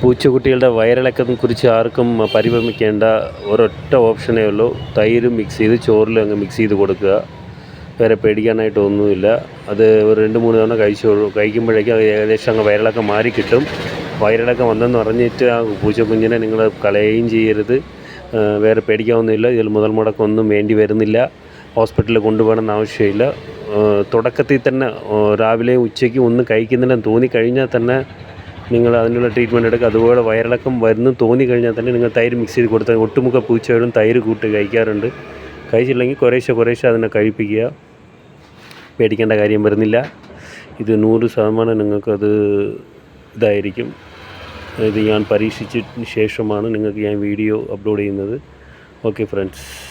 പൂച്ചക്കുട്ടികളുടെ വയറിളക്കത്തെ കുറിച്ച് ആർക്കും പരിഭ്രമിക്കേണ്ട ഒരൊറ്റ ഓപ്ഷനേ ഉള്ളൂ. തൈര് മിക്സ് ചെയ്ത് ചോറിൽ അങ്ങ് മിക്സ് ചെയ്ത് കൊടുക്കുക. വേറെ പേടിക്കാനായിട്ട് ഒന്നുമില്ല. അത് ഒരു രണ്ട് മൂന്ന് തവണ കഴിച്ചോളൂ. കഴിക്കുമ്പോഴേക്കും അത് ഏകദേശം അങ്ങ് വയറിളക്കം മാറി കിട്ടും. വയറിളക്കം വന്നെന്ന് പറഞ്ഞിട്ട് ആ പൂച്ചക്കുഞ്ഞിനെ നിങ്ങൾ കളയുകയും ചെയ്യരുത്. വേറെ പേടിക്കാവുന്നില്ല ഇതിൽ മുതൽ മുടക്കൊന്നും വേണ്ടി വരുന്നില്ല. ഹോസ്പിറ്റലിൽ കൊണ്ടുപോകണമെന്ന് ആവശ്യമില്ല. തുടക്കത്തിൽ തന്നെ രാവിലെയും ഉച്ചയ്ക്കും ഒന്നും കഴിക്കുന്നില്ലെന്ന് തോന്നിക്കഴിഞ്ഞാൽ തന്നെ നിങ്ങൾ അതിനുള്ള ട്രീറ്റ്മെന്റ് എടുക്കുക. അതുപോലെ വയറിളക്കം വരുന്നു തോന്നിക്കഴിഞ്ഞാൽ തന്നെ നിങ്ങൾ തൈര് മിക്സ് ചെയ്ത് കൊടുത്താൽ ഒട്ടുമുക്ക പൂച്ചകളും തൈര് കൂട്ടി കഴിക്കാറുണ്ട്. കഴിച്ചില്ലെങ്കിൽ കുറേശ്ശെ കുറേശ്ശെ അതിനെ കഴിപ്പിക്കുക. പേടിക്കേണ്ട കാര്യം വരുന്നില്ല. ഇത് നൂറ് ശതമാനം നിങ്ങൾക്കത് ഇതായിരിക്കും. ഇത് ഞാൻ പരീക്ഷിച്ചതിന് ശേഷമാണ് നിങ്ങൾക്ക് ഞാൻ വീഡിയോ അപ്ലോഡ് ചെയ്യുന്നത്. Okay friends